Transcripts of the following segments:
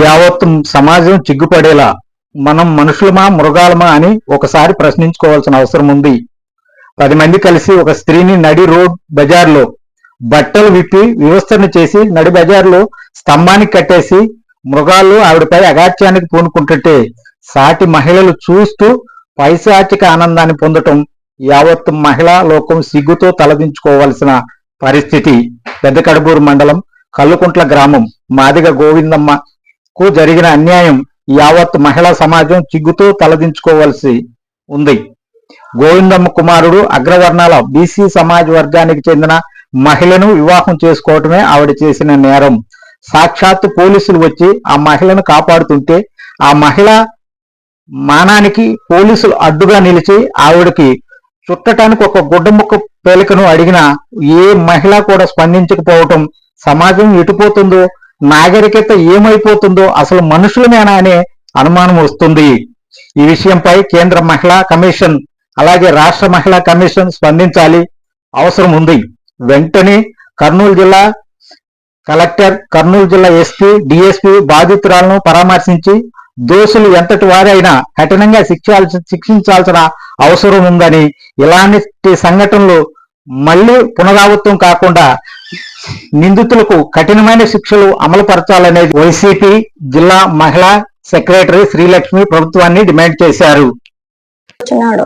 యావత్ సమాజం చిగ్గుపడేలా మనం మనుషులమా మృగాలమా అని ఒకసారి ప్రశ్నించుకోవాల్సిన అవసరం ఉంది. పది మంది కలిసి ఒక స్త్రీని నడి రోడ్ బజార్లో బట్టలు విప్పి వివస్థను చేసి నడి బజార్లో స్తంభానికి కట్టేసి మృగాలు ఆవిడపై అగాత్యానికి పూనుకుంటుంటే సాటి మహిళలు చూస్తూ పైశాచిక ఆనందాన్ని పొందటం యావత్ మహిళా లోకం సిగ్గుతో తలదించుకోవాల్సిన పరిస్థితి. పెద్ద కడుపూరు మండలం కల్లుకుంట్ల గ్రామం మాదిగ గోవిందమ్మ కు జరిగిన అన్యాయం యావత్ మహిళా సమాజం చిగ్గుతో తలదించుకోవలసి ఉంది. గోవిందమ్మ కుమారుడు అగ్రవర్ణాల బీసీ సమాజ్ వర్గానికి చెందిన మహిళను వివాహం చేసుకోవటమే ఆవిడ చేసిన నేరం. సాక్షాత్తు పోలీసులు వచ్చి ఆ మహిళను కాపాడుతుంటే ఆ మహిళ మానానికి పోలీసులు అడ్డుగా నిలిచి ఆవిడకి చుట్టటానికి ఒక గుడ్డ ముక్క పేలికను అడిగిన ఏ మహిళ కూడా స్పందించకపోవటం సమాజం ఎటుపోతుందో నాగరికత ఏమైపోతుందో అసలు మనుషులమేనా అనే అనుమానం వస్తుంది. ఈ విషయంపై కేంద్ర మహిళా కమిషన్ అలాగే రాష్ట్ర మహిళా కమిషన్ స్పందించాలి. అవసరం ఉంది. వెంటనే కర్నూలు జిల్లా కలెక్టర్ కర్నూలు జిల్లా ఎస్పీ డిఎస్పీ బాధితురాలను పరామర్శించి దోషులు ఎంతటి వారైనా కఠినంగా శిక్షాల్సి శిక్షించాల్సిన అవసరం ఉందని ఇలాంటి సంఘటనలు మళ్ళీ పునరావృతం కాకుండా నిందితులకు కఠినమైన శిక్షలు అమలు పరచాలనేది వైసీపీ జిల్లా మహిళా సెక్రటరీ శ్రీలక్ష్మి ప్రభుత్వాన్ని డిమాండ్ చేశారు. వచ్చినాడు.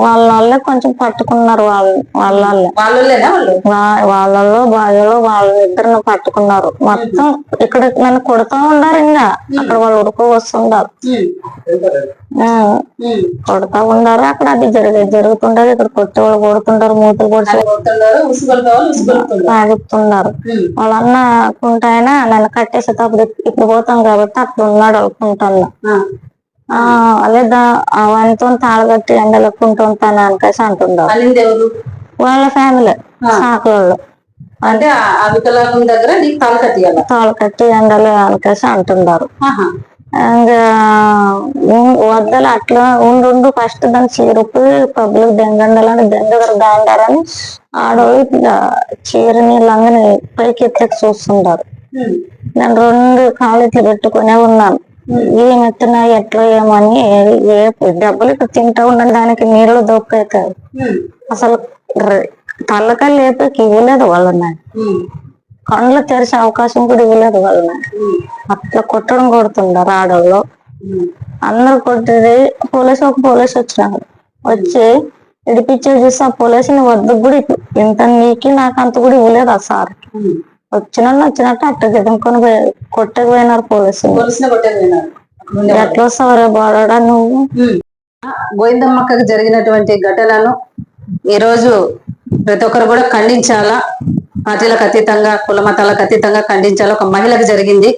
వాళ్ళ వాళ్ళే కొంచెం పట్టుకున్నారు వాళ్ళు వాళ్ళ వాళ్ళే. వాళ్ళేనా వాళ్ళు? వా- వాళ్ళలో భార్యలో వాళ్ళ ఇద్దరిని పట్టుకున్నారు. మొత్తం ఇక్కడ నన్ను కొడుతూ ఉన్నారు ఇంకా అక్కడ వాళ్ళు ఉడుకు వస్తుండారు. కొడుతూ ఉండారు అక్కడ అది జరిగే జరుగుతుండదు. ఇక్కడ కొట్టి వాళ్ళు కొడుతుంటారు మూతలు కొడుతున్నారు తాగుతున్నారు వాళ్ళ అన్న కుంటాయన నన్ను కట్టేసేటప్పుడు ఇప్పుడు పోతాం కాబట్టి అక్కడ ఉన్నాడు దా- ఆ వానితో తాళగట్టి ఎండలకుంటూ ఉంటాను అనేసి అంటున్నారు వాళ్ళ ఫ్యామిలీ సాకులలో అంటే ఆ- ఆ వికలాంగం దగ్గర నీకు తాళ కట్టియాల? తాళ కట్టి ఎండలు అనేసి అంటున్నారు వద్దలు అట్లా ఉండు ఫస్ట్ దాని చీరపు పబ్లిక్ దెంగండాలని దెంగదర దాండారని ఆడవాళ్ళు చీరని లంగని పైకి ఎత్తి చూస్తుంటారు. నేను రెండు కాళ్ళు ఇట్లా పెట్టుకునే ఉన్నాను. ఏం ఎత్తున్నా ఎట్లా ఏమని ఏ- డబ్బులు ఇక్కడ తింటా ఉన్నాను దానికి నీళ్ళు దొక్కవుతాయి అసలు తలకాయ లేపకి ఇవ్వలేదు వాళ్ళని కళ్ళు తెరిచే అవకాశం కూడా ఇవ్వలేదు వాళ్ళని అట్లా కొట్టడం కొడుతుండారు ఆడవాళ్ళు అందరు కొట్టేది పోలీసు ఒక పోలీసు వచ్చినాడు వచ్చి ఇడిపించే చూసి ఆ పోలీసుని వద్దు కూడా ఇంత నీకి నాకు అంత కూడా ఇవ్వలేదు ఆ సార్. వచ్చిన వచ్చినట్టు అట్ట గెదుముకొని పోయి కొట్టకపోయినారు కొట్టేది ఎట్లా వస్తావరా బాడా నువ్వు? గోవిందమ్మక్కకు జరిగినటువంటి ఘటనను ఈరోజు ప్రతి ఒక్కరు కూడా ఖండించాలా? పార్టీలకు అతీతంగా కుల మతాలకు అతీతంగా ఖండించాలి. ఒక మహిళకు జరిగింది.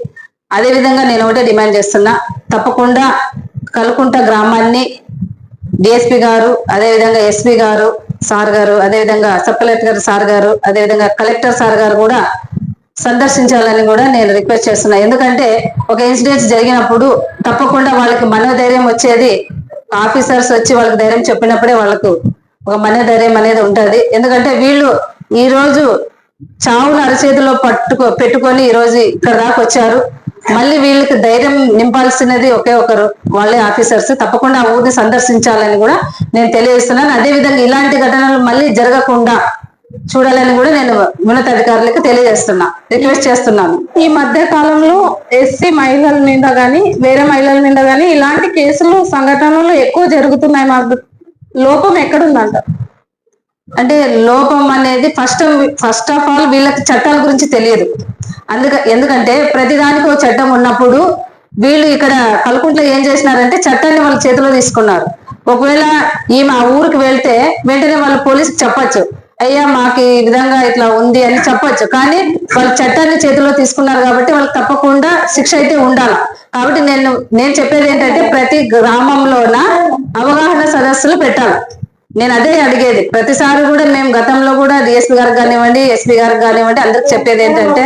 అదే విధంగా నేను ఒకటే డిమాండ్ చేస్తున్నా. తప్పకుండా కలుకుంట గ్రామాన్ని డిఎస్పి గారు అదేవిధంగా ఎస్పీ గారు సార్ గారు అదేవిధంగా సబ్ కలెక్టర్ గారు సార్ గారు అదేవిధంగా కలెక్టర్ సార్ గారు కూడా సందర్శించాలని కూడా నేను రిక్వెస్ట్ చేస్తున్నా. ఎందుకంటే ఒక ఇన్సిడెంట్స్ జరిగినప్పుడు తప్పకుండా వాళ్ళకి మనోధైర్యం వచ్చేది. ఆఫీసర్స్ వచ్చి వాళ్ళకి ధైర్యం చెప్పినప్పుడే వాళ్ళకు ఒక మనోధైర్యం అనేది ఉంటుంది. ఎందుకంటే వీళ్ళు ఈ రోజు చావును అరచేతిలో పట్టుకో పెట్టుకొని ఈ రోజు ఇక్కడ దాకా వచ్చారు. మళ్ళీ వీళ్ళకి ధైర్యం నింపాల్సినది ఒకే ఒకరు వాళ్ళే ఆఫీసర్స్. తప్పకుండా ఆ ఊరిని సందర్శించాలని కూడా నేను తెలియజేస్తున్నాను. అదే విధంగా ఇలాంటి ఘటనలు మళ్ళీ జరగకుండా చూడాలని కూడా నేను ఉన్నతాధికారులకు తెలియజేస్తున్నా రిక్వెస్ట్ చేస్తున్నాను. ఈ మధ్య కాలంలో ఎస్సీ మహిళల మీద గాని వేరే మహిళల మీద గాని ఇలాంటి కేసులు సంఘటనలు ఎక్కువ జరుగుతున్నాయి. మాకు లోపం ఎక్కడుందంట? అంటే లోపం అనేది ఫస్ట్ ఫస్ట్ ఆఫ్ ఆల్ వీళ్ళకి చట్టాల గురించి తెలియదు. అందుక ఎందుకంటే ప్రతిదానికి ఒక చట్టం ఉన్నప్పుడు వీళ్ళు ఇక్కడ కలుకుంట్లో ఏం చేసినారంటే చట్టాన్ని వాళ్ళ చేతిలో తీసుకున్నారు. ఒకవేళ ఈమె ఆ ఊరికి వెళ్తే వెంటనే వాళ్ళ పోలీసుకి చెప్పచ్చు. అయ్యా మాకు ఈ విధంగా ఇట్లా ఉంది అని చెప్పొచ్చు. కానీ వాళ్ళు చట్టాన్ని చేతిలో తీసుకున్నారు కాబట్టి వాళ్ళకి తప్పకుండా శిక్ష అయితే ఉండాలి. కాబట్టి నేను నేను చెప్పేది ఏంటంటే ప్రతి గ్రామంలోన అవగాహన సదస్సులు పెట్టాలి. నేను అదే అడిగేది. ప్రతిసారి కూడా మేము గతంలో కూడా డిఎస్పీ గారికి కానివ్వండి ఎస్పీ గారికి కానివ్వండి అందరికి చెప్పేది ఏంటంటే